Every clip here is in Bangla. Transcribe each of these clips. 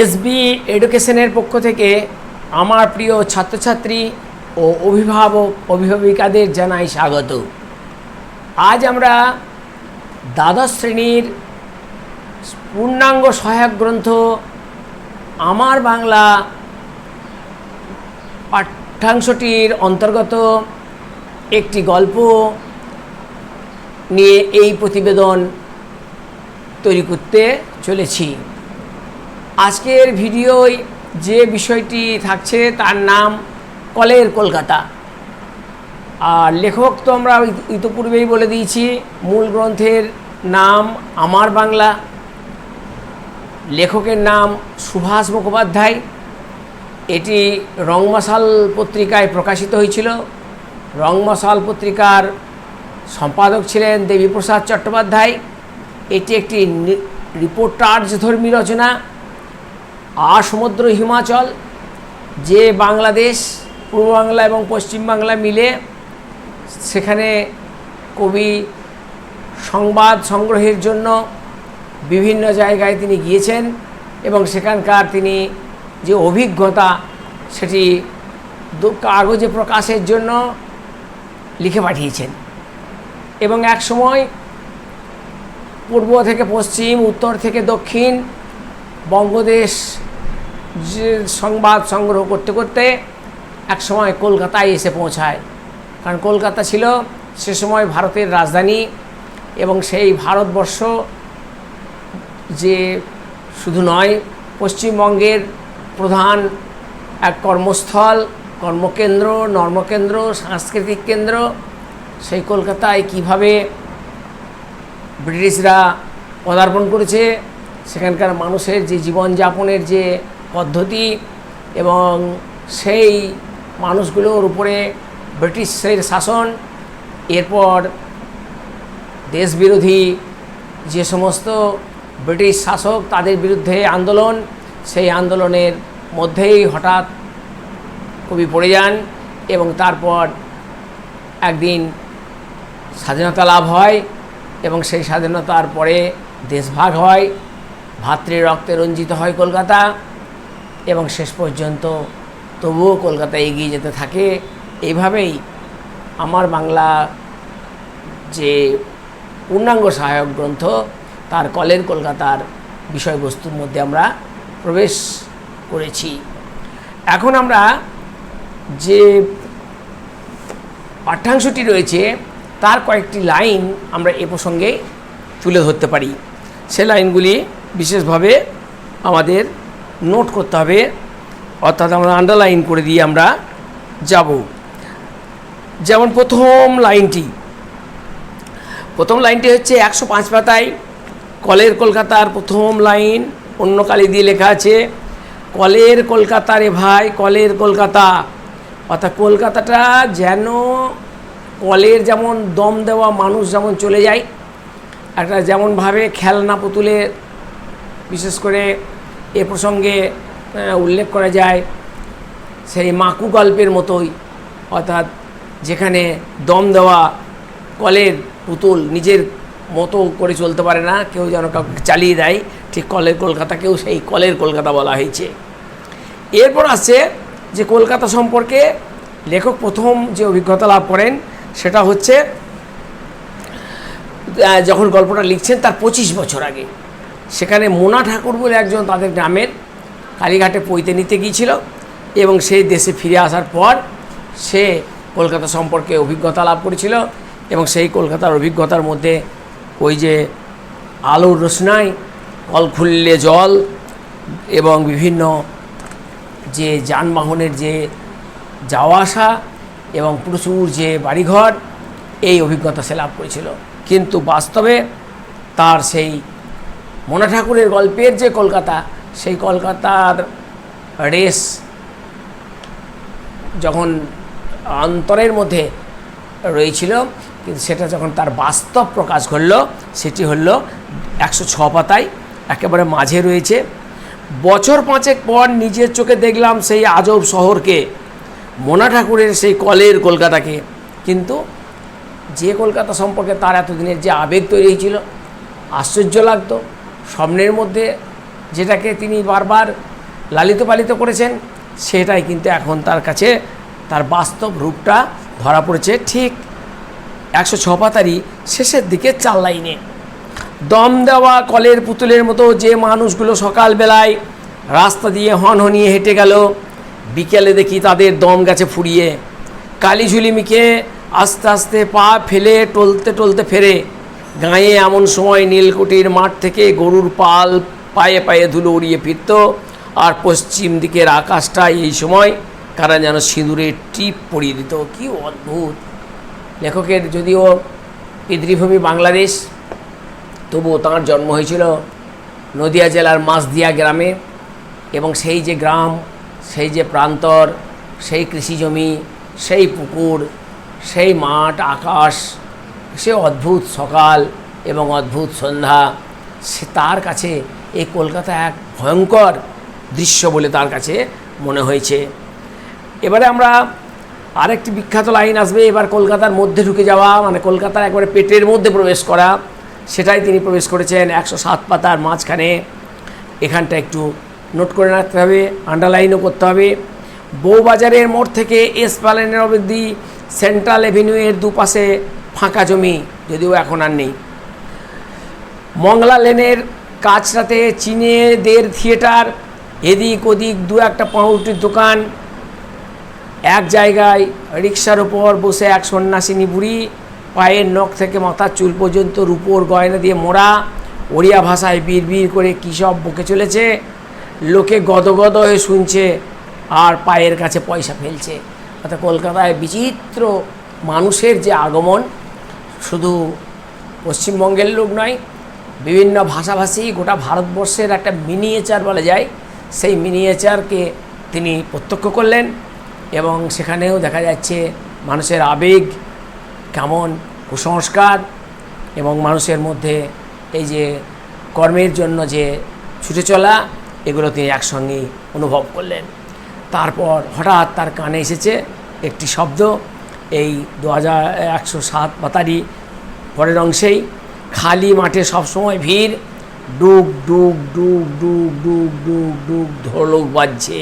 এসবি এডুকেশনের পক্ষ থেকে আমার প্রিয় ছাত্রছাত্রী ও অভিভাবক, অভিভাবিকাদের জানাই স্বাগত। আজ আমরা দ্বাদশ শ্রেণির পূর্ণাঙ্গ সহায়ক গ্রন্থ আমার বাংলা পাঠ্যাংশটির অন্তর্গত একটি গল্প নিয়ে এই প্রতিবেদন তৈরি করতে চলেছি। আজকের ভিডিওয় যে বিষয়টি থাকছে তার নাম কলের কলকাতা। আর লেখক তো আমরা ইত- ইতিপূর্বেই বলে দিয়েছি, মূল গ্রন্থের নাম আমার বাংলা, লেখকের নাম সুভাষ মুখোপাধ্যায়। এটি রংমশাল পত্রিকায় প্রকাশিত হয়েছিল। রংমশাল পত্রিকার সম্পাদক ছিলেন দেবীপ্রসাদ চট্টোপাধ্যায়। এটি একটি রিপোর্টার্জ ধর্মী রচনা। আর সমুদ্র হিমাচল, যে বাংলাদেশ, পূর্ব বাংলা এবং পশ্চিম বাংলা মিলে সেখানে কবি সংবাদ সংগ্রহের জন্য বিভিন্ন জায়গায় তিনি গিয়েছেন এবং সেখানকার তিনি যে অভিজ্ঞতা সেটি কাগজে প্রকাশের জন্য লিখে পাঠিয়েছেন। এবং এক সময় পূর্ব থেকে পশ্চিম, উত্তর থেকে দক্ষিণ বঙ্গদেশ যে সংবাদ সংগ্রহ করতে করতে এক সময় কলকাতায় এসে পৌঁছায়। কারণ কলকাতা ছিল সে সময় ভারতের রাজধানী এবং সেই ভারতবর্ষ যে শুধু নয়, পশ্চিমবঙ্গের প্রধান এক কর্মস্থল, কর্মকেন্দ্র, নর্মকেন্দ্র, সাংস্কৃতিক কেন্দ্র। সেই কলকাতায় কীভাবে ব্রিটিশরা পদার্পণ করেছে, সেখানকার মানুষের যে জীবনযাপনের যে পদ্ধতি এবং সেই মানুষগুলোর উপরে ব্রিটিশের শাসন, এরপর দেশবিরোধী যে সমস্ত ব্রিটিশ শাসক তাদের বিরুদ্ধে আন্দোলন, সেই আন্দোলনের মধ্যেই হঠাৎ কবি পড়ে যান এবং তারপর একদিন স্বাধীনতা লাভ হয় এবং সেই স্বাধীনতার পরে দেশভাগ হয়, ভাতৃ রক্তে রঞ্জিত হয় কলকাতা। এবং শেষ পর্যন্ত তবুও কলকাতা এগিয়ে যেতে থাকে। এইভাবেই আমার বাংলা যে পূর্ণাঙ্গ সহায়ক গ্রন্থ, তার কলের কলকাতার বিষয়বস্তুর মধ্যে আমরা প্রবেশ করেছি। এখন আমরা যে পাঠ্যাংশটি রয়েছে, তার কয়েকটি লাইন আমরা এ প্রসঙ্গে তুলে ধরতে পারি। সে লাইনগুলি বিশেষভাবে আমাদের নোট করতে হবে, অর্থাৎ আমরা আন্ডারলাইন করে দিয়ে আমরা যাব। যেমন প্রথম লাইনটি। প্রথম লাইনটি হচ্ছে একশো পাঁচ পাতায় কলের কলকাতার প্রথম লাইন, অন্য কালি দিয়ে লেখা আছে, কলের কলকাতা রে ভাই, কলের কলকাতা। অর্থাৎ কলকাতাটা যেন কলের যেমন দম দেওয়া মানুষ যেমন চলে যায়, একটা যেমনভাবে খেলনা পুতুলের বিশেষ করে এ প্রসঙ্গে উল্লেখ করা যায় সেই মাকু গল্পের মতোই, অর্থাৎ যেখানে দম দেওয়া কলের পুতুল নিজের মতো করে চলতে পারে না, কেউ যেন কাউকে চালিয়ে দেয়, ঠিক কলের কলকাতাকেও সেই কলের কলকাতা বলা হয়েছে। এরপর আসছে যে কলকাতা সম্পর্কে লেখক প্রথম যে অভিজ্ঞতা লাভ করেন, সেটা হচ্ছে যখন গল্পটা লিখছেন তার পঁচিশ বছর আগে। সেখানে মোনা ঠাকুর বলে একজন তাদের গ্রামের কালীঘাটে পইতে নিতে গিয়েছিল এবং সেই দেশে ফিরে আসার পর সে কলকাতা সম্পর্কে অভিজ্ঞতা লাভ করেছিল এবং সেই কলকাতার অভিজ্ঞতার মধ্যে ওই যে আলোর রোশনাই কল খুললে জল এবং বিভিন্ন যে যানবাহনের যে যাওয়া আসা এবং প্রচুর যে বাড়িঘর, এই অভিজ্ঞতা সে লাভ করেছিল। কিন্তু বাস্তবে তার সেই মনা ঠাকুরের গল্পের যে কলকাতা, সেই কলকাতার রেস যখন অন্তরের মধ্যে রয়েছিল, কিন্তু সেটা যখন তার বাস্তব প্রকাশ ঘটল, সেটি হল একশো ছ পাতায় একেবারে মাঝে রয়েছে। বছর পাঁচেক পর নিজের চোখে দেখলাম সেই আজব শহরকে, মোনা ঠাকুরের সেই কলের কলকাতাকে। কিন্তু যে কলকাতা সম্পর্কে তার এতদিনের যে আবেগ তৈরি হয়েছিল, আশ্চর্য লাগতো। স্বপ্নের মধ্যে যেটাকে তিনি বারবার লালিত পালিত করেছেন, সেটাই কিন্তু এখন তার কাছে তার বাস্তব রূপটা ধরা পড়েছে ঠিক একশো ছ পাতারই শেষের দিকে চার লাইনে। দম দেওয়া কলের পুতুলের মতো যে মানুষগুলো সকালবেলায় রাস্তা দিয়ে হনহনিয়ে হেঁটে গেল, বিকেলে দেখি তাদের দম গেছে ফুরিয়ে কালি ঝুলিমিকে আস্তে আস্তে পা ফেলে টলতে টলতে ফেরে গাঁয়ে এমন সময় নীলকুটির মাঠ থেকে গরুর পাল পায়ে পায়ে ধুলো উড়িয়ে ফিরত, আর পশ্চিম দিকের আকাশটা এই সময় কারা যেন সিঁদুরের টিপ পরিয়ে দিত। কি অদ্ভুত। লেখকের যদিও পিতৃভূমি বাংলাদেশ, তবুও তাঁর জন্ম হয়েছিল নদিয়া জেলার মাসদিয়া গ্রামে, এবং সেই যে গ্রাম, সেই যে প্রান্তর, সেই কৃষিজমি, সেই পুকুর, সেই মাঠ, আকাশ সে অদ্ভুত সকাল এবং অদ্ভুত সন্ধ্যা, সে তার কাছে এই কলকাতা এক ভয়ঙ্কর দৃশ্য বলে তার কাছে মনে হয়েছে। এবারে আমরা আরেকটি বিখ্যাত লাইন আসবে, এবার কলকাতার মধ্যে ঢুকে যাওয়া মানে কলকাতার একবারে পেটের মধ্যে প্রবেশ করা। সেটাই তিনি প্রবেশ করেছেন একশো সাত পাতার মাঝখানে। এখানটা একটু নোট করে রাখতে হবে আন্ডারলাইনও করতে হবে। বউবাজারের মোড় থেকে এস প্যালেনের অবধি সেন্ট্রাল এভিনিউয়ের দুপাশে ফাঁকা জমি যদিও এখন আর নেই। মংলা লেনের কাছটাতে চীনেদের থিয়েটার, এদিক ওদিক দু একটা পাউরুটির দোকান, এক জায়গায় রিক্সার ওপর বসে এক সন্ন্যাসিনী বুড়ি, পায়ের নখ থেকে মাথার চুল পর্যন্ত রূপোর গয়না দিয়ে মোড়া, ওড়িয়া ভাষায় বিড় করে কী সব বকে চলেছে, লোকে গদগদ হয়ে শুনছে, আর পায়ের কাছে পয়সা ফেলছে। অর্থাৎ কলকাতায় বিচিত্র মানুষের যে আগমন শুধু পশ্চিমবঙ্গের লোক নয়, বিভিন্ন ভাষাভাষী গোটা ভারতবর্ষের একটা মিনিয়েচার বলা যায়। সেই মিনিয়েচারকে তিনি প্রত্যক্ষ করলেন এবং সেখানেও দেখা যাচ্ছে মানুষের আবেগ কেমন কুসংস্কার এবং মানুষের মধ্যে এই যে কর্মের জন্য যে ছুটে চলা, এগুলো তিনি একসঙ্গেই অনুভব করলেন। তারপর হঠাৎ তার কানে এসেছে একটি শব্দ এই দু হাজার একশো সাত পাতারি পরের অংশেই খালি মাঠে সবসময় ভিড়। ডুব ডুব ডুব ডুব ডুব ডুব ডুব ঢোলক বাজছে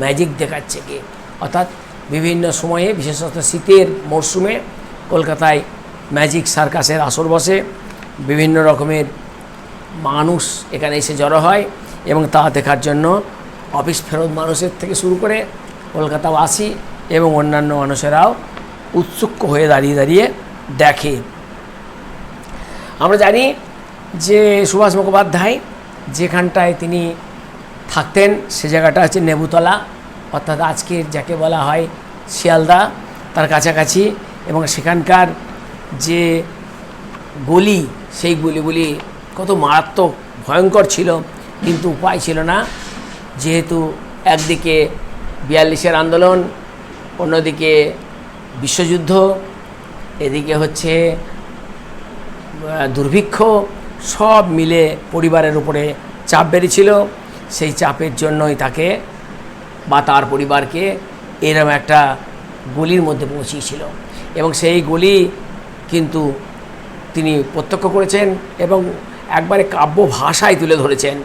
ম্যাজিক দেখাচ্ছে কে। অর্থাৎ বিভিন্ন সময়ে, বিশেষত শীতের মরশুমে কলকাতায় ম্যাজিক সার্কাসের আসর বসে বিভিন্ন রকমের মানুষ এখানে এসে জড়ো হয় এবং তা দেখার জন্য অফিস ফেরত মানুষের থেকে শুরু করে কলকাতাবাসী এবং অন্যান্য মানুষেরাও উৎসুক হয়ে দাঁড়িয়ে দাঁড়িয়ে দেখে। আমরা জানি যে সুভাষ মুখোপাধ্যায় যেখানটায় তিনি থাকতেন, সে জায়গাটা হচ্ছে নেবুতলা, অর্থাৎ আজকের যাকে বলা হয় শিয়ালদা, তার কাছাকাছি এবং সেখানকার যে গলি, সেই গলিগুলি কত মারাত্মক, ভয়ঙ্কর ছিল, কিন্তু উপায় ছিল না। যেহেতু একদিকে বিয়াল্লিশের আন্দোলন, অন্যদিকে বিশ্বযুদ্ধ, এদিকে হচ্ছে দুর্ভিক্ষ, সব মিলে পরিবারের উপরে চাপ বেড়েছিল। সেই চাপের জন্যই তাকে বা তার পরিবারকে এরম একটা গলির মধ্যে পৌঁছিয়েছিল। এবং সেই গলি কিন্তু তিনি প্রত্যক্ষ করেছেন এবং একবারে কাব্য ভাষায় তুলে ধরেছেন।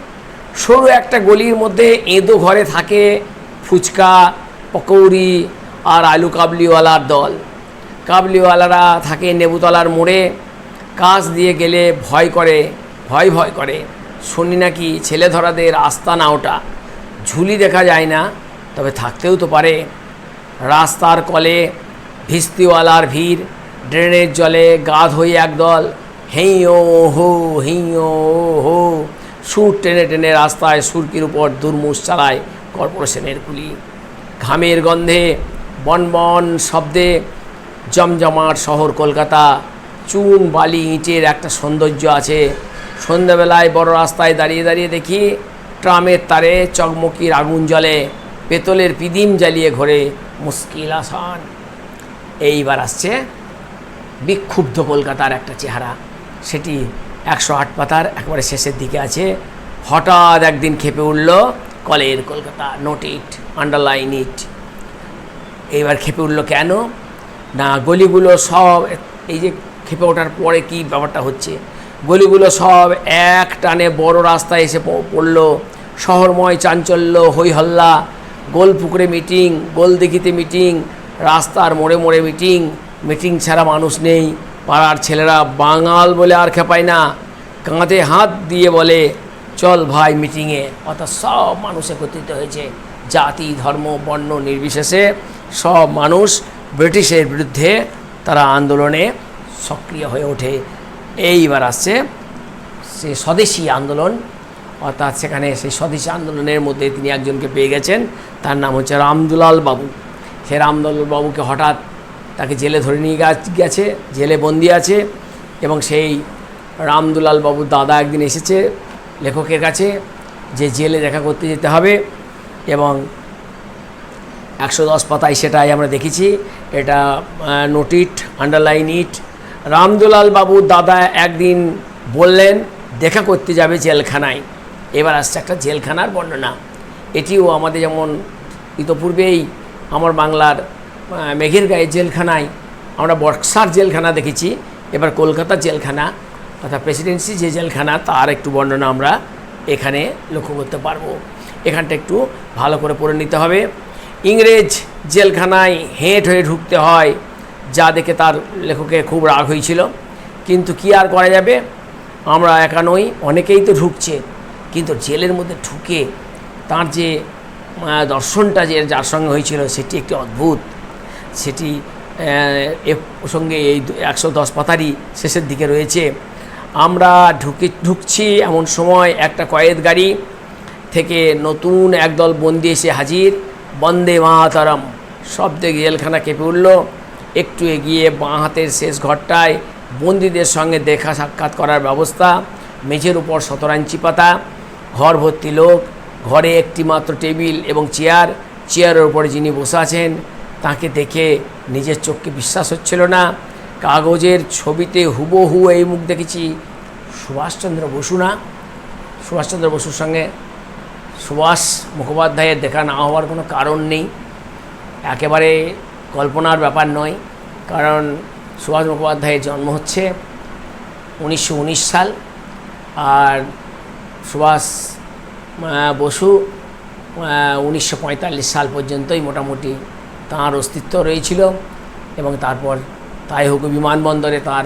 সরু একটা গলির মধ্যে এঁদো ঘরে থাকে ফুচকা, পকৌড়ি আর আলু কাবলিওয়ালার দল। কাবলিওয়ালারা থাকে নেবুতলার মোড়ে কাজ দিয়ে গেলে ভয় করে, ভয় ভয় করে। শুনি নাকি ছেলে ধরাদের আস্তানা ওটা? ঝুলি দেখা যায় না, তবে থাকতেও তো পারে। রাস্তার কলে ভিস্তিওয়ালার ভিড়, ড্রেনের জলে গা ধুয়ে একদল। হেইও হো হেইও হো। সুর টেনে টেনে রাস্তায় সুরকির উপর দুর্মুষ চালায় কর্পোরেশনের কুলি ঘামের গন্ধে বনবন শব্দে জমজমাট শহর কলকাতা। চুন, বালি, ইঁটের একটা সৌন্দর্য আছে। সন্ধ্যাবেলায় বড় রাস্তায় দাঁড়িয়ে দাঁড়িয়ে দেখি ট্রামের তারে চকমকির আগুন জ্বলে, পেতলের পিদিম জ্বালিয়ে ঘোরে মুশকিল আসান। এইবার আসছে বিক্ষুব্ধ কলকাতার একটা চেহারা। সেটি একশো আট পাতার একবারে শেষের দিকে আছে। হঠাৎ একদিন খেপে উঠল কলের Kolkata note it underline it এইবার খেপে উঠল কেন? না, গলিগুলো সব এই যে খেপে ওঠার পরে কি ব্যাপারটা হচ্ছে? গলিগুলো সব এক টানে বড় রাস্তায় এসে পড়ল। শহরময় চাঞ্চল্য হইহল্লা গোলপুকুরে মিটিং গোলদিঘিতে মিটিং রাস্তার মোড়ে মোড়ে মিটিং মিটিং ছাড়া মানুষ নেই। পাড়ার ছেলেরা বাঙাল বলে আর খেপায় না। কাঁধে হাত দিয়ে বলে, চল ভাই মিটিংয়ে অর্থাৎ সব মানুষ একত্রিত হয়েছে। জাতি, ধর্ম, বর্ণ নির্বিশেষে সব মানুষ ব্রিটিশের বিরুদ্ধে তারা আন্দোলনে সক্রিয় হয়ে ওঠে। এইবার আসছে সে স্বদেশী আন্দোলন, অর্থাৎ সেখানে সেই স্বদেশী আন্দোলনের মধ্যে তিনি একজনকে পেয়ে গেছেন, তার নাম হচ্ছে রামদুলাল বাবু। সে রামদুলাল বাবুকে হঠাৎ তাকে জেলে ধরে নিয়ে গেছে, জেলে বন্দি আছে এবং সেই রামদুলাল বাবুর দাদা একদিন এসেছে লেখকের কাছে যে জেলে দেখা করতে যেতে হবে এবং একশো দশ পাতায় সেটাই আমরা দেখেছি। এটা নোটিট আন্ডারলাইন ইট রামদুলাল বাবুর দাদা একদিন বললেন, দেখা করতে যাবে জেলখানায়। এবার আসছে একটা জেলখানার বর্ণনা। এটিও আমাদের যেমন ইতপূর্বেই আমার বাংলার মেঘের গায়ে জেলখানায় আমরা বক্সার জেলখানা দেখেছি। এবার কলকাতার জেলখানা অর্থাৎ প্রেসিডেন্সি যে জেলখানা, তার একটু বর্ণনা আমরা এখানে লক্ষ্য করতে পারব। এখানটা একটু ভালো করে পড়ে নিতে হবে। ইংরেজ জেলখানায় হেঁট হয়ে ঢুকতে হয়, যা দেখে তার লেখকের খুব রাগ হয়েছিল। কিন্তু কি আর করা যাবে? আমরা একা নই, অনেকেই তো ঢুকছে। কিন্তু জেলের মধ্যে ঢুকে তার যে দর্শনটা যে যার সঙ্গে হয়েছিল, সেটি একটি অদ্ভুত। সেটি প্রসঙ্গে এই একশো দশ পাতারই শেষের দিকে রয়েছে। আমরা ঢুকে, ঢুকছি এমন সময় একটা কয়েদ গাড়ি থেকে নতুন একদল বন্দি এসে হাজির। বন্দে মাতারম। শব্দে জেলখানা কেঁপে উঠল। একটু এগিয়ে বাঁ হাতের শেষ ঘরটায় বন্দীদের সঙ্গে দেখা সাক্ষাৎ করার ব্যবস্থা। মেঝের উপর শতরাঞ্চি পাতা। ঘর ভর্তি লোক, ঘরে একটি মাত্র টেবিল এবং চেয়ার। চেয়ারের উপরে যিনি বসে আছেন, তাকে দেখে নিজের চোখকে বিশ্বাস হচ্ছিল না। কাগজের ছবিতে হুবহু এই মুখ দেখেছি। সুভাষচন্দ্র বসু না? সুভাষচন্দ্র বসুর সঙ্গে সুভাষ মুখোপাধ্যায়ের দেখা না হওয়ার কোনো কারণ নেই। একেবারে কল্পনার ব্যাপার নয়, কারণ সুভাষ মুখোপাধ্যায়ের জন্ম হচ্ছে উনিশশো উনিশ সাল আর সুভাষ বসু উনিশশো পঁয়তাল্লিশ সাল পর্যন্তই মোটামুটি তাঁর অস্তিত্ব রয়েছিল এবং তারপর তাই হোক বিমানবন্দরে তার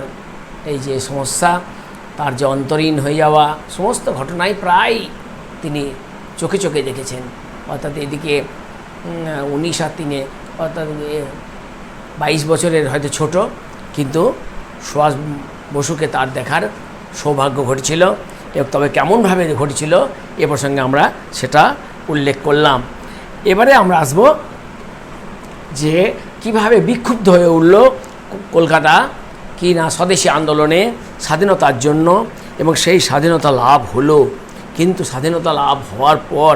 এই যে সমস্যা, তার যে অন্তরীণ হয়ে যাওয়া, সমস্ত ঘটনায় প্রায় তিনি চোখে চোখে দেখেছেন। অর্থাৎ এদিকে উনিশ আর তিনে অর্থাৎ বাইশ বছরের হয়তো ছোট, কিন্তু সুভাষ বসুকে তার দেখার সৌভাগ্য ঘটেছিল এবং তবে কেমনভাবে ঘটেছিল এ প্রসঙ্গে আমরা সেটা উল্লেখ করলাম। এবারে আমরা আসব যে কীভাবে বিক্ষুব্ধ হয়ে উঠল কলকাতা, কি না স্বদেশী আন্দোলনে স্বাধীনতার জন্য এবং সেই স্বাধীনতা লাভ হলো। কিন্তু স্বাধীনতা লাভ হওয়ার পর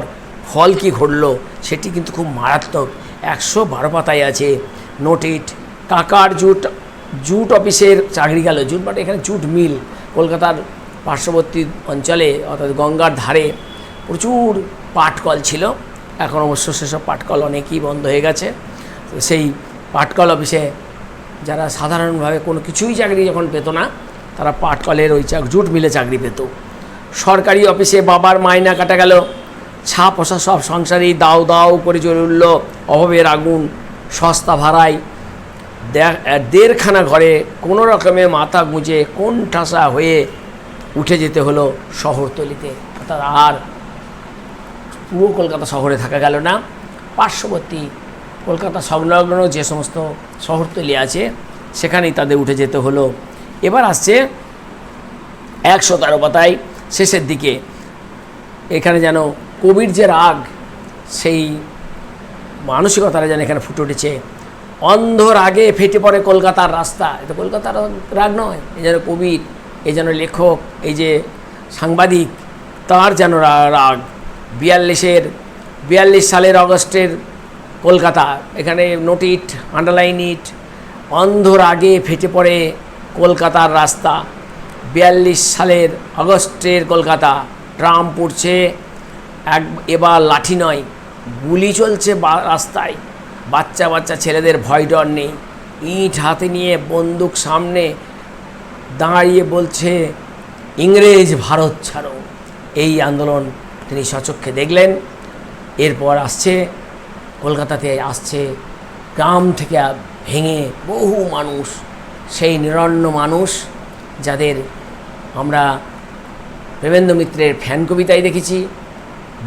ফল কি ঘটলো সেটি কিন্তু খুব মারাত্মক। একশো বারো পাতায় আছে। নোটিট কাকার জুট জুট অফিসের চাকরি গেল। জুট মানে এখানে জুট মিল। কলকাতার পার্শ্ববর্তী অঞ্চলে, অর্থাৎ গঙ্গার ধারে প্রচুর পাটকল ছিল। এখন অবশ্য সেসব পাটকল অনেকই বন্ধ হয়ে গেছে। সেই পাটকল অফিসে যারা সাধারণভাবে কোনো কিছুই চাকরি যখন পেত না, তারা পাটকলের ওই চাক জুট মিলে চাকরি পেত। সরকারি অফিসে বাবার মাইনা কাটা গেল। ছা পশা সব সংসারেই দাও দাও করে জ্বলে উঠল। অভাবের আগুন, সস্তা ভাড়ায়। দেড়খানা ঘরে কোনো রকমে মাথা গুঁজে কোন ঠাসা হয়ে উঠে যেতে হলো শহরতলিতে। অর্থাৎ আর পুরো কলকাতা শহরে থাকা গেল না। পার্শ্ববর্তী কলকাতা সংলগ্ন যে সমস্ত শহরতলি আছে, সেখানেই তাদের উঠে যেতে হলো। এবার আসছে একশো তেরো পাতায় শেষের দিকে এখানে যেন কবির যে রাগ, সেই মানসিকতাটা যেন এখানে ফুটে উঠেছে। অন্ধ রাগে ফেটে পড়ে কলকাতার রাস্তা। এটা কলকাতার রাগ নয় এই যেন কবির এই যেন লেখক এই যে সাংবাদিক, তার যেন রাগ। বিয়াল্লিশের, বিয়াল্লিশ সালের অগস্টের কলকাতা, এখানে নোটিট আন্ডারলাইন ইট অন্ধ রাগে ফেটে পড়ে কলকাতার রাস্তা। বিয়াল্লিশ সালের আগস্টের কলকাতা। ট্রাম পড়ছে এক, এবার লাঠি নয়। গুলি চলছে রাস্তায়। বাচ্চা বাচ্চা ছেলেদের ভয় ডর নেই। ইট হাতে নিয়ে বন্দুক সামনে দাঁড়িয়ে বলছে, ইংরেজ ভারত ছাড়ো। এই আন্দোলন তিনি সচক্ষে দেখলেন। এরপর আসছে, কলকাতাতে আসছে, গ্রাম থেকে ভেঙে বহু মানুষ, সেই নিরন্ন মানুষ যাদের আমরা প্রেমেন্দ্র মিত্রের ফ্যান কবিতায় দেখেছি,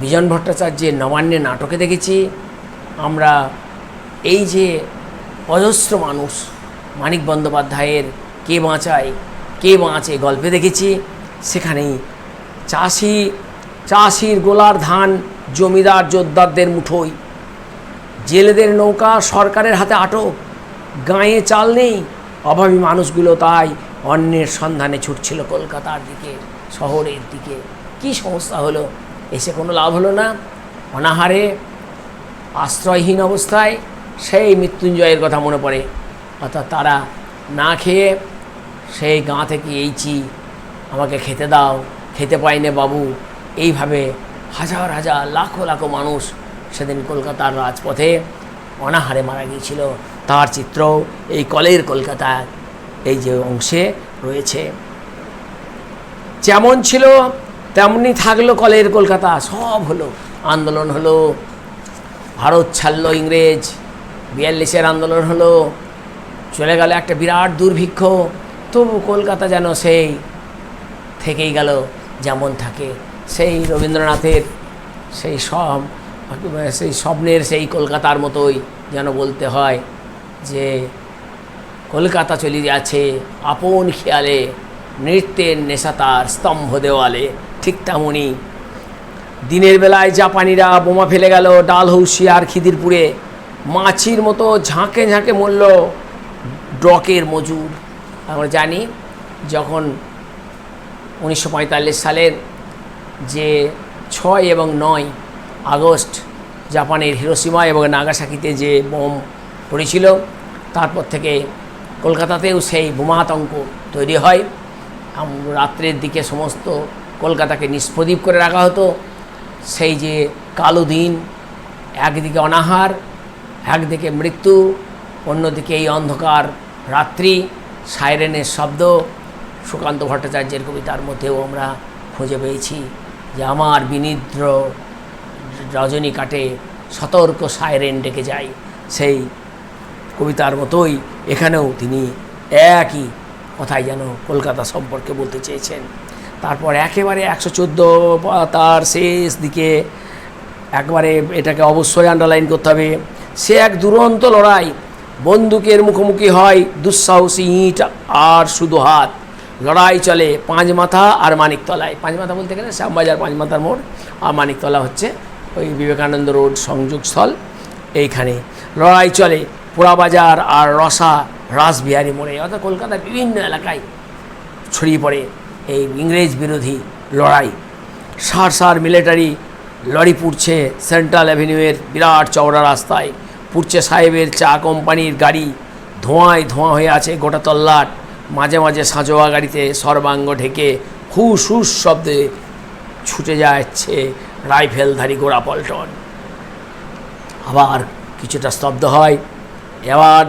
বিজন ভট্টাচার্যের নবান্নের নাটকে দেখেছি, আমরা এই যে অজস্র মানুষ, মানিক বন্দ্যোপাধ্যায়ের কে বাঁচায়, কে বাঁচে গল্পে দেখেছি, সেখানেই চাষি, চাষির গোলার ধান জমিদার জোদ্দারদের মুঠোয়। জেলেদের নৌকা সরকারের হাতে আটক, গাঁয়ে চাল নেই, অভাবী মানুষগুলো তাই অন্যের সন্ধানে ছুটছিল কলকাতার দিকে, শহরের দিকে। কি সমস্যা হলো? এসে কোনো লাভ হলো না? অনাহারে, আশ্রয়হীন অবস্থায় সেই মৃত্যুঞ্জয়ের কথা মনে পড়ে। অর্থাৎ তারা না খেয়ে সেই গাঁ থেকে এইছি আমাকে খেতে দাও, খেতে পাই নে বাবু। এইভাবে হাজার হাজার, লাখো লাখো মানুষ সেদিন কলকাতার রাজপথে অনাহারে মারা গিয়েছিল। তার চিত্র এই কলের কলকাতার এই যে অংশে রয়েছে। যেমন ছিল, তেমনি থাকল কলের কলকাতা, সব হলো। আন্দোলন হলো, ভারত ছাড়লো ইংরেজ, বিয়াল্লিশের আন্দোলন হলো, চলে গেল একটা বিরাট দুর্ভিক্ষ, তবু কলকাতা যেন সেই থেকেই গেল, যেমন থাকে। সেই রবীন্দ্রনাথের সেই সব, সেই স্বপ্নের সেই কলকাতার মতোই যেন বলতে হয় যে কলকাতা চলে যাচ্ছে আপন খেয়ালে, নৃত্যের নেশা তার স্তম্ভ দেওয়ালে, ঠিক তেমনই। দিনের বেলায় জাপানিরা বোমা ফেলে গেল ডালহৌসি আর খিদিরপুরে। মাছির মতো ঝাঁকে ঝাঁকে মরল ড্রকের মজুর। আমরা জানি যখন উনিশশো পঁয়তাল্লিশ সালের যে ছয় এবং নয় আগস্ট জাপানের হিরোসীমা এবং নাগাসাকিতে যে বোম পড়েছিল, তারপর থেকে কলকাতাতেও সেই বোমাতঙ্ক তৈরি হয়। রাত্রের দিকে সমস্ত কলকাতাকে নিষ্প্রদীপ করে রাখা হতো। সেই যে কালো দিন, একদিকে অনাহার, একদিকে মৃত্যু, অন্যদিকে এই অন্ধকার রাত্রি, সাইরেনের শব্দ। সুকান্ত ভট্টাচার্যের কবিতার মধ্যেও আমরা খুঁজে পেয়েছি যে আমার বিনিদ্র রজনী কাটে সতর্ক সাইরেন ডেকে যায়। সেই কবিতার মতোই এখানেও তিনি একই কথাই যেন কলকাতা সম্পর্কে বলতে চেয়েছেন। তারপর একেবারে একশো চোদ্দ তার শেষ দিকে একবারে এটাকে অবশ্যই আন্ডারলাইন করতে হবে। সে এক দুরন্ত লড়াই, বন্দুকের মুখোমুখি হয়, দুঃসাহসী ইঁট আর শুধু হাত। লড়াই চলে পাঁচ মাথা আর মানিকতলায়। পাঁচ মাথা বলতে গেলে শ্যামবাজার পাঁচ মাথার মোড় আর মানিকতলা হচ্ছে ওই বিবেকানন্দ রোড সংযোগস্থল এইখানে। লড়াই চলে পোড়াবাজার আর রসা রাসবিহারী মোড়ে, অর্থাৎ কলকাতার বিভিন্ন এলাকায় ছড়িয়ে পড়ে এই ইংরেজ বিরোধী লড়াই। সার সার মিলিটারি লরি পুড়ছে সেন্ট্রাল অ্যাভিনিউয়ের বিরাট চওড়া রাস্তায়। পুড়ছে সাহেবের চা কোম্পানির গাড়ি, ধোঁয়ায় ধোঁয়া হয়ে আছে গোটা তল্লাট। মাঝে মাঝে সাঁজোয়া গাড়িতে সর্বাঙ্গ ঢেকে হুস হুস শব্দে ছুটে যাচ্ছে রাইফেলধারী গোড়া পল্টন। আবার কিছুটা স্তব্ধ হয় এবার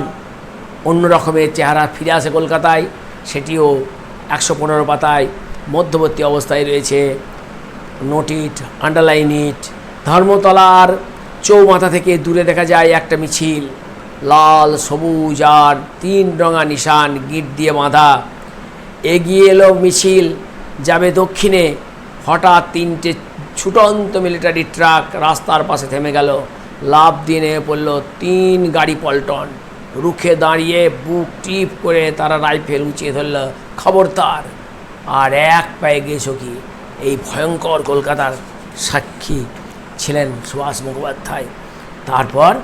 অন্য রকমের চেহারা ফিরে আসে কলকাতায়, সেটিও একশো পনেরো পাতায় মধ্যবর্তী অবস্থায় রয়েছে। নোট ইট আন্ডারলাইন ইট ধর্মতলার চৌমাথা থেকে দূরে দেখা যায় একটা মিছিল। লাল, সবুজ আর তিন রঙা নিশান গিট দিয়ে বাঁধা। এগিয়ে এলো মিছিল, যাবে দক্ষিণে। হঠাৎ তিনটে ছুটন্ত মিলিটারি ট্রাক রাস্তার পাশে থেমে গেল। লাভ দিয়ে নেমে পড়ল তিন গাড়ি পল্টন। রুখে দাঁড়িয়ে বুক টিপ করে তারা রাইফেল উঁচিয়ে ধরল। খবরদার। আর এক পায়ে গেছো কি এই ভয়ঙ্কর কলকাতার সাক্ষী ছিলেন সুভাষ মুখোপাধ্যায়। তারপর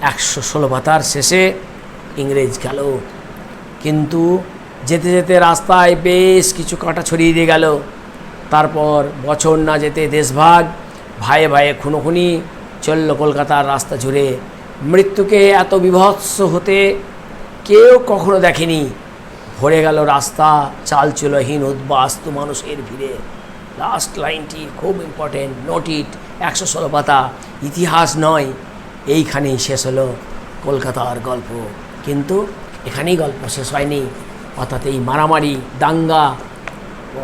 একশো ষোলো পাতার শেষে ইংরেজ গেল। কিন্তু যেতে যেতে রাস্তায় বেশ কিছু কাঁটা ছড়িয়ে দিয়ে গেল। তারপর বছর না যেতে দেশভাগ ভাইয়ে ভাইয়ে খুনোখুনি চলল কলকাতার রাস্তা জুড়ে। মৃত্যুকে এত বিভৎস হতে কেউ কখনো দেখেনি। ভরে গেল রাস্তা, চালচুলহীন উদ্বাস্তু মানুষের ভিড়ে। লাস্ট লাইনটি খুব ইম্পর্টেন্ট নোটিট একশো ষোলো পাতা, ইতিহাস নয়। এইখানেই শেষ হলো কলকাতার গল্প। কিন্তু এখানেই গল্প শেষ হয়নি। অর্থাৎ এই মারামারি, দাঙ্গা,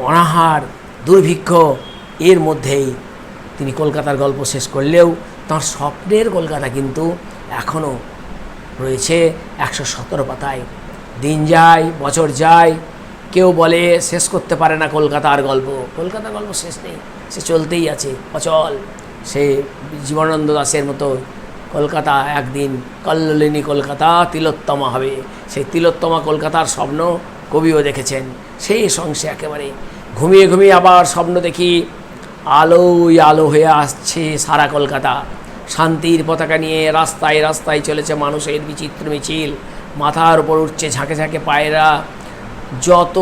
অনাহার, দুর্ভিক্ষ, এর মধ্যেই তিনি কলকাতার গল্প শেষ করলেও তাঁর স্বপ্নের কলকাতা কিন্তু এখনও রয়েছে একশো সতেরো পাতায়। দিন যায়, বছর যায়, কেউ বলে শেষ করতে পারে না কলকাতার গল্প। কলকাতার গল্প শেষ নেই, সে চলতেই আছে, অচল। সে জীবনানন্দ দাসের মতো কলকাতা একদিন কল্লোলিনী কলকাতা তিলোত্তমা হবে। সেই তিলোত্তমা কলকাতার স্বপ্ন কবিও দেখেছেন। সেই সংসে একেবারে। ঘুমিয়ে ঘুমিয়ে আবার স্বপ্ন দেখি আলোয় আলো হয়ে আসছে সারা কলকাতা। শান্তির পতাকা নিয়ে রাস্তায় রাস্তায় চলেছে মানুষের বিচিত্র মিছিল। মাথার উপর উঠছে ঝাঁকে ঝাঁকে পায়রা। যত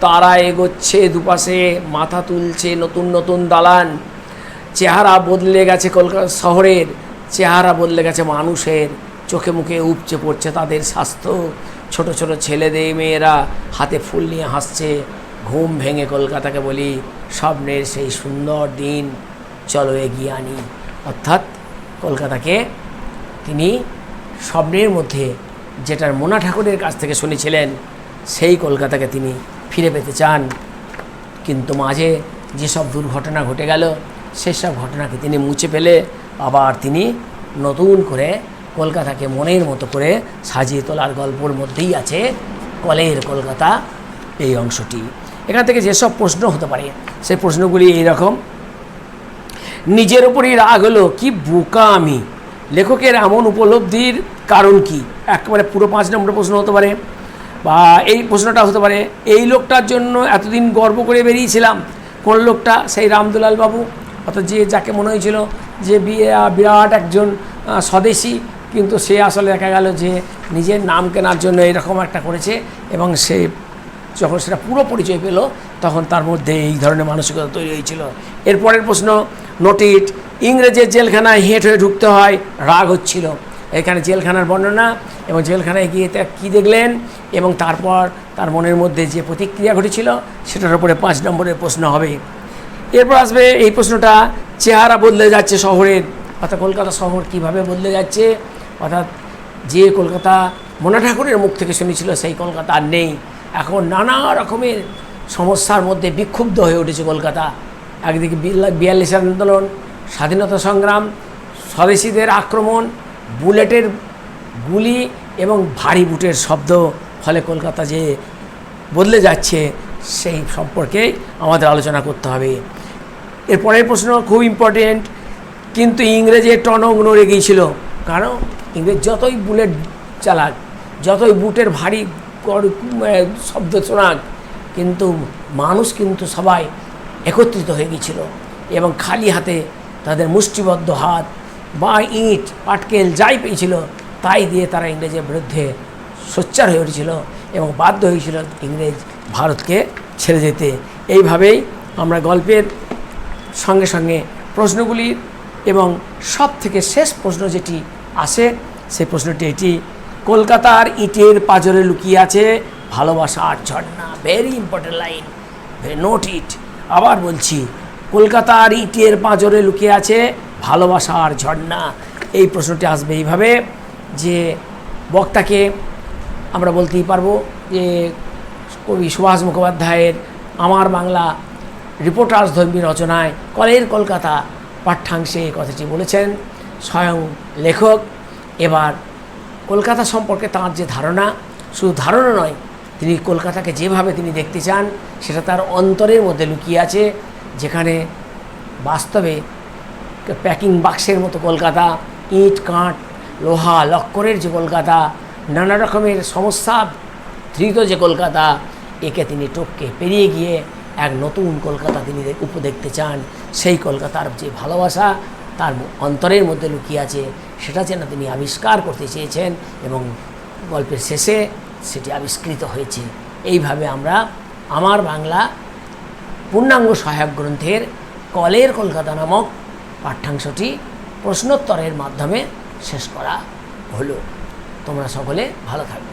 তারা এগোচ্ছে দুপাশে মাথা তুলছে নতুন নতুন দালান। চেহারা বদলে গেছে কলকাতা শহরের। চেহারা বদলে গেছে মানুষের। চোখে মুখে উপচে পড়ছে তাদের স্বাস্থ্য। ছোট ছোট ছেলেদের মেয়েরা হাতে ফুল নিয়ে হাসছে। ঘুম ভেঙে কলকাতাকে বলি, স্বপ্নের সেই সুন্দর দিন, চলো এগিয়ে আনি। অর্থাৎ কলকাতাকে তিনি স্বপ্নের মধ্যে যেটার মোনা ঠাকুরের কাছ থেকে শুনেছিলেন, সেই কলকাতাকে তিনি ফিরে পেতে চান। কিন্তু মাঝে যেসব দুর্ঘটনা ঘটে গেল, সেসব ঘটনাকে তিনি মুছে ফেলে আবার তিনি নতুন করে কলকাতাকে মনের মতো করে সাজিয়ে তোলার গল্পর মধ্যেই আছে কলের কলকাতা, এই অংশটি। এখান থেকে যেসব প্রশ্ন হতে পারে, সেই প্রশ্নগুলি এইরকম। নিজের উপরই রাগ হলো, কি বোকা আমি? লেখকের এমন উপলব্ধির কারণ কি? একেবারে পুরো পাঁচ নম্বর প্রশ্ন হতে পারে বা এই প্রশ্নটা হতে পারে, এই লোকটার জন্য এতদিন গর্ব করে বেরিয়েছিলাম। কোন লোকটা? সেই রামদুলাল বাবু। অর্থাৎ যে যাকে মনে হয়েছিল যে বিরাট একজন স্বদেশী, কিন্তু সে আসলে দেখা গেল যে নিজের নাম কেনার জন্য এরকম একটা করেছে এবং সে যখন সেটা পুরো পরিচয় পেল, তখন তার মধ্যে এই ধরনের মানসিকতা তৈরি হয়েছিল। এরপরের প্রশ্ন নোটিট ইংরেজের জেলখানায় হেঁট হয়ে ঢুকতে হয়, রাগ হচ্ছিল। এখানে জেলখানার বর্ণনা এবং জেলখানায় গিয়ে তা কী দেখলেন এবং তারপর তার মনের মধ্যে যে প্রতিক্রিয়া ঘটেছিল, সেটার উপরে পাঁচ নম্বরের প্রশ্ন হবে। এরপর আসবে এই প্রশ্নটা, চেহারা বদলে যাচ্ছে শহরের। অর্থাৎ কলকাতা শহর কীভাবে বদলে যাচ্ছে? অর্থাৎ যে কলকাতা মোনা ঠাকুরের মুখ থেকে শুনেছিল, সেই কলকাতা আর নেই। এখন নানা রকমের সমস্যার মধ্যে বিক্ষুব্ধ হয়ে উঠেছে কলকাতা। একদিকে বিয়াল্লিশ আন্দোলন, স্বাধীনতা সংগ্রাম, স্বদেশীদের আক্রমণ, বুলেটের গুলি এবং ভারী বুটের শব্দ ফলে কলকাতা যে বদলে যাচ্ছে সেই সম্পর্কে আমাদের আলোচনা করতে হবে। এরপরের প্রশ্ন খুব ইম্পর্টেন্ট কিন্তু ইংরেজের টনক নড়ে গিয়েছিল। কারণ ইংরেজ যতই বুলেট চালাক, যতই বুটের ভারী শব্দ শোনাক। কিন্তু মানুষ কিন্তু সবাই একত্রিত হয়ে গিয়েছিল এবং খালি হাতে তাদের মুষ্টিবদ্ধ হাত বা ইট, পাটকেল যাই পেয়েছিল, তাই দিয়ে তারা ইংরেজের বিরুদ্ধে সোচ্চার হয়ে উঠেছিল এবং বাধ্য হয়েছিল ইংরেজ ভারতকে ছেড়ে যেতে। এইভাবেই আমরা গল্পের সঙ্গে সঙ্গে প্রশ্নগুলি এবং সব থেকে শেষ প্রশ্ন যেটি আসে, সেই প্রশ্নটি এটি কলকাতার ইটের পাজরে লুকিয়ে আছে ভালোবাসার ঝর্ণা। Very important line note it আবার বলছি, কলকাতার ইটের পাঁজরে লুকিয়ে আছে ভালোবাসার ঝর্ণা। এই প্রশ্নটি আসবে এইভাবে যে বক্তাকে আমরা বলতেই পারব যে কবি সুভাষ মুখোপাধ্যায়ের আমার বাংলা রিপোর্টার্স ধর্মী রচনায় কলের কলকাতা পাঠ্যাংশে কথাটি বলেছেন। স্বয়ং লেখক, এবার কলকাতা সম্পর্কে তার যে ধারণা, শুধু ধারণা নয়, তিনি কলকাতাকে যেভাবে তিনি দেখতে চান, সেটা তার অন্তরের মধ্যে লুকিয়ে আছে, যেখানে বাস্তবে প্যাকিং বাক্সের মতো কলকাতা, ইট, কাঠ, লোহা, লক্করের যে কলকাতা, নানা রকমের সমস্যা, ধৃত যে কলকাতা, একে তিনি টপকে পেরিয়ে গিয়ে এক নতুন কলকাতা তিনি দে- উপ দেখতে চান। সেই কলকাতার যে ভালোবাসা তার অন্তরের মধ্যে লুকিয়ে আছে, সেটা যেন তিনি আবিষ্কার করতে চেয়েছেন এবং গল্পের শেষে সেটি আবিষ্কৃত হয়েছে। এইভাবে আমরা আমার বাংলা পূর্ণাঙ্গ সহায়ক গ্রন্থের কলের কলকাতা নামক পাঠ্যাংশটি প্রশ্নোত্তরের মাধ্যমে শেষ করা হলো। তোমরা সকলে ভালো থাকবে।